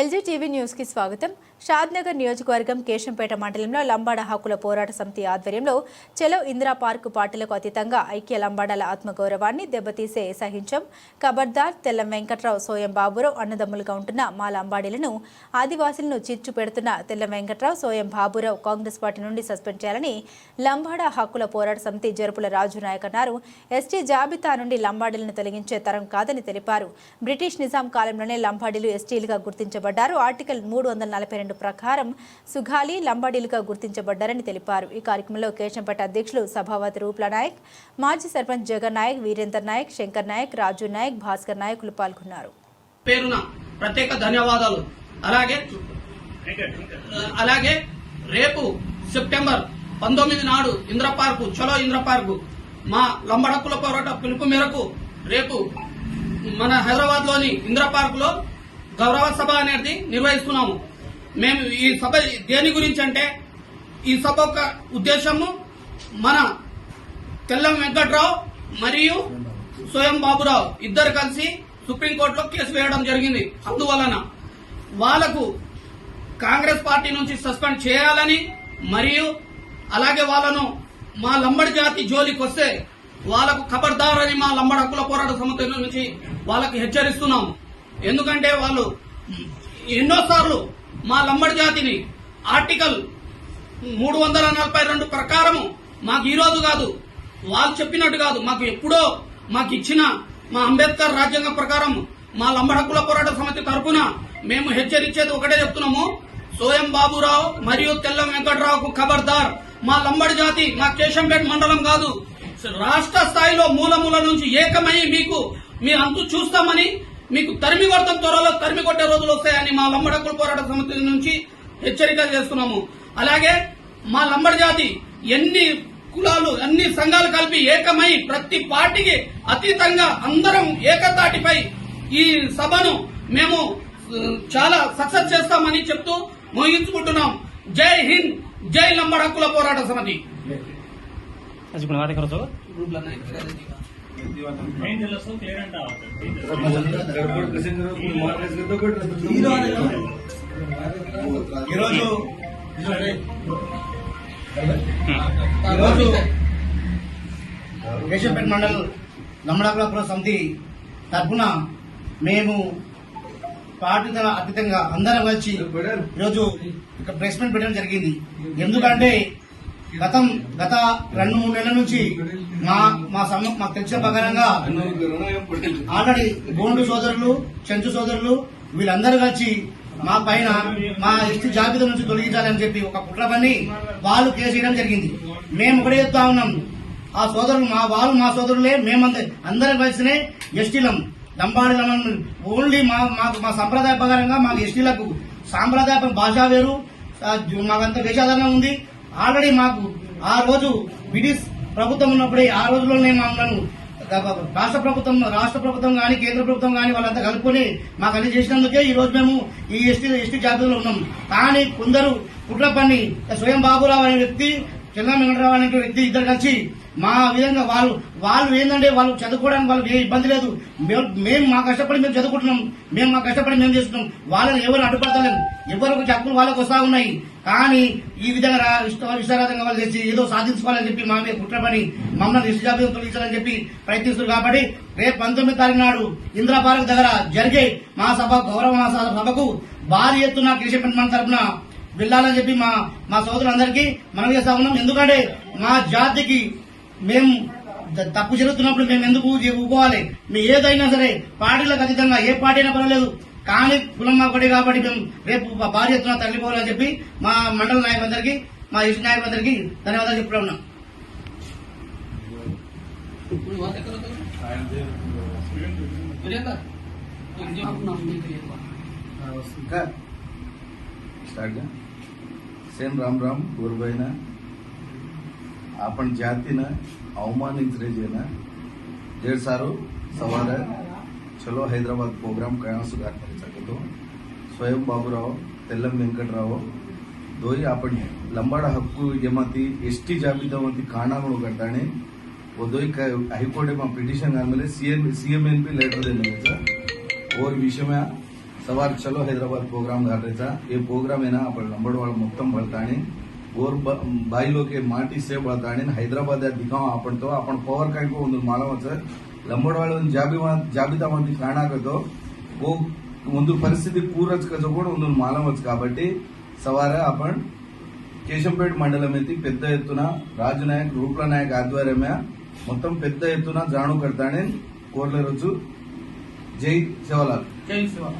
LG TV న్యూస్కి స్వాగతం. షాద్నగర్ నియోజకవర్గం కేశంపేట మండలంలో లంబాడ హక్కుల పోరాట సమితి ఆధ్వర్యంలో చెలో ఇందిరా పార్కు పార్టీలకు అతీతంగా ఐక్య లంబాడాల ఆత్మగౌరవాన్ని దెబ్బతీసే సహించం ఖబర్దార్ తెల్లం వెంకట్రావు సోయం బాబురావు అన్నదమ్ములుగా ఉంటున్న మా లంబాడీలను ఆదివాసులను చిచ్చు పెడుతున్న తెల్లం వెంకట్రావు సోయం బాబురావు కాంగ్రెస్ పార్టీ నుండి సస్పెండ్ చేయాలని లంబాడ హక్కుల పోరాట సమితి జరుపుల రాజు నాయక్ అన్నారు. ఎస్టీ జాబితా నుండి లంబాడీలను తొలగించే తరం కాదని తెలిపారు. బ్రిటిష్ నిజాం కాలంలోనే లంబాడీలు ఎస్టీలుగా గుర్తించబడ్డారు. ఆర్టికల్ మూడు వందల నలభై రెండు ప్రకారం సుగాలి లంబాడీలుగా గుర్తించబడ్డారని తెలిపారు. ఈ కార్యక్రమంలో కేశంపేట అధ్యక్షులు సభావతి రూప్ల నాయక్ మాజీ సర్పంచ్ జగన్ నాయక్ వీరేందర్ నాయక్ శంకర్ నాయక్ రాజు నాయక్ భాస్కర్ నాయకులు పాల్గొన్నారు. పేరున ప్రత్యేక ధన్యవాదాలు. అలాగే అలాగే రేపు సెప్టెంబర్ పంతొమ్మిది నాడు ఇంద్రపార్కు చలో ఇంద్రపార్కు మా లంబడక్కుల పోరాట పిలుపు మేరకు రేపు మన హైదరాబాద్లోని ఇంద్ర లో గౌరవ సభ అనేది నిర్వహిస్తున్నాము. మేము ఈ సభ దేని గురించి అంటే ఈ సభ యొక్క ఉద్దేశము మన తెల్లం వెంకట్రావు మరియు స్వయం బాబురావు ఇద్దరు కలిసి సుప్రీంకోర్టులో కేసు వేయడం జరిగింది. అందువలన వాళ్ళకు కాంగ్రెస్ పార్టీ నుంచి సస్పెండ్ చేయాలని మరియు అలాగే వాళ్ళను మా లంబడి జాతి జోలికి వస్తే వాళ్ళకు ఖబర్దార్ అని మా లంబడి హక్కుల పోరాట సమితి నుంచి వాళ్ళకి హెచ్చరిస్తున్నాము. ఎందుకంటే వాళ్ళు ఎన్నోసార్లు మా లంబడి జాతిని ఆర్టికల్ మూడు వందల నలభై రెండు ప్రకారము మాకు ఈరోజు కాదు వాళ్ళు చెప్పినట్టు కాదు మాకు ఎప్పుడో మాకు ఇచ్చిన మా అంబేద్కర్ రాజ్యాంగం ప్రకారం మా లంబడక్కుల పోరాట సమితి తరపున మేము హెచ్చరించేది ఒకటే చెప్తున్నాము. సోయం బాబురావు మరియు తెల్లం వెంకటరావుకు ఖబర్దార్. మా లంబడి జాతి మా కేశంపేట మండలం కాదు. రాష్ట్ర స్థాయిలో మూల మూల నుంచి ఏకమై మీకు మీ అంతు చూస్తామని మీకు తరిమి కొడతాం త్వరలో తరిమి కొట్టే రోజులు వస్తాయని మా లంబడక్కుల పోరాట సమితి నుంచి హెచ్చరిక చేస్తున్నాము. అలాగే మా లంబడి జాతి ఎన్ని కులాలు అన్ని సంఘాలు కలిపి ఏకమై ప్రతి పార్టీకి అతీతంగా అందరం ఏకతాటిపై ఈ సభను మేము చాలా సక్సెస్ చేస్తామని చెప్తూ ముగించుకుంటున్నాం జై హింద్ జై లంబడ్ హక్కుల పోరాట సమితి. ఈరోజు ఈరోజు మండల్ నమ్మడాపురం సమితి తరఫున మేము పార్టీల అతీతంగా అందరం కలిసి ఈరోజు ఇక్కడ ప్లేస్మెంట్ పెట్టడం జరిగింది. ఎందుకంటే గతం గత రెండు మూడు నెలల నుంచి మా మా సమ మాకు తెలిసిన ప్రకారంగా ఆల్రెడీ గోండు సోదరులు చెంచు సోదరులు వీళ్ళందరూ కలిసి మా పైన మా ఎస్టీ జాబితా నుంచి తొలగించాలని చెప్పి ఒక కుట్ర పని వాళ్ళు కేసు వేయడం జరిగింది. మేము ఒకటే చెప్తా ఉన్నాం. ఆ సోదరులు మా వాళ్ళు మా సోదరులే మేమందరం అందరం కలిసినే ఎస్టీలం లంబాడిలం ఓన్లీ మా మాకు మా సంప్రదాయ ప్రకారంగా మాకు ఎస్టీలకు సాంప్రదాయ భాష వేరు. మాకంత వేషాధారణ ఉంది. ఆల్రెడీ మాకు ఆ రోజు బ్రిటిష్ ప్రభుత్వం ఉన్నప్పుడే ఆ రోజుల్లోనే మమ్మల్ని రాష్ట్ర ప్రభుత్వం రాష్ట్ర ప్రభుత్వం కానీ కేంద్ర ప్రభుత్వం కానీ వాళ్ళంతా కలుపుకొని మాకు అన్ని చేసినందుకే ఈ రోజు మేము ఈ ఎస్టీ ఎస్టీ జాబితాలో ఉన్నాం. కానీ కొందరు కుట్ర పని స్వయం బాబురావు అనే వ్యక్తి చంద్ర వెంకటరావు అనే వ్యక్తి ఇద్దరు కలిసి మా విధంగా వాళ్ళు వాళ్ళు ఏంటంటే వాళ్ళు చదువుకోవడానికి వాళ్ళకి ఏ ఇబ్బంది లేదు. మేము మేము మా కష్టపడి మేము చదువుకుంటున్నాం. మేము మా కష్టపడి మేము చేస్తున్నాం. వాళ్ళని ఎవరు అడ్డుపడతలేం ఎవరికి హక్కులు వాళ్ళకు వస్తా ఉన్నాయి. కానీ ఈ విధంగా రా- వాళ్ళు చేసి ఏదో సాధించుకోవాలని చెప్పి మా మీద కుట్రపని మమ్మల్ని ఇష్ట తొలగించాలని చెప్పి ప్రయత్నిస్తున్నారు కాబట్టి రేపు పంతొమ్మిది తారీఖు నాడు ఇందిరా పార్క్ దగ్గర జరిగే మా సభ గౌరవ మా సభకు భారీ ఎత్తున కృషి మన తరపున వెళ్ళాలని చెప్పి మా మా సోదరులందరికీ మనం చేస్తా ఉన్నాం. ఎందుకంటే మా జాతికి మేము తప్పు జరుగుతున్నప్పుడు మేము ఎందుకు ఊపోవాలి మీ ఏదైనా సరే పార్టీలకు అతీతంగా ఏ పార్టీ అయినా పర్వాలేదు. కానీ కులం ఒకటి కాబట్టి మేము రేపు భార్య ఎత్తున తగిలిపోవాలని చెప్పి మా మండల నాయకులందరికీ మా ఇష్ట నాయకులందరికీ ధన్యవాదాలు చెప్తా ఉన్నాం. స్టార్ట్ सेन राम राम गोर भाई अपन जाति अवमानित रहना ढेर सारू सवाल है। चलो हैदराबाद प्रोग्राम कया सुधार कर सकते हो तो। स्वयं बाबूराव, तेलम वेंकटराव, दोई अपन लंबाड़ा हक्कू जमाती एस टी जाबीता मत काना करता वो दो हाईकोर्ट में पिटीशन आम सी एम लेटर देने और विषय में સવાર ચલો હૈદરાબાદ પ્રોગ્રામ कर रहे था ये प्रोग्राम है ना अपन नंबर वाला మొత్తం બળતાણી और भाई लोग के माटी से बळताणी हैदराबाद दिखाओ आपण तो आपण पॉवर काय को ಒಂದು ಮಾಲವಸ ಲಂಬಡವಾಳನ್ ಜಾಬಿವಾ ಜಾಬಿತಾವಂತಿ ಕಾಣಾಕತೋ वो ಒಂದು ಪರಿಸ್ಥಿತಿ ಪೂರಚ್ ಕಜೋ ಕೂಡ ಒಂದು ಮಾಲವಚ್ కాబట్టి సవార आपण కేశంపేట మండలం అయితే పెద్ద ఎత్తున రాజు నాయక్ రూప్ల నాయక్ ఆధ్వర్యమే మొత్తం పెద్ద ఎత్తున జాణు కడతాడని కోర్ల రోజు జై శివలాల్ జై శివలాల్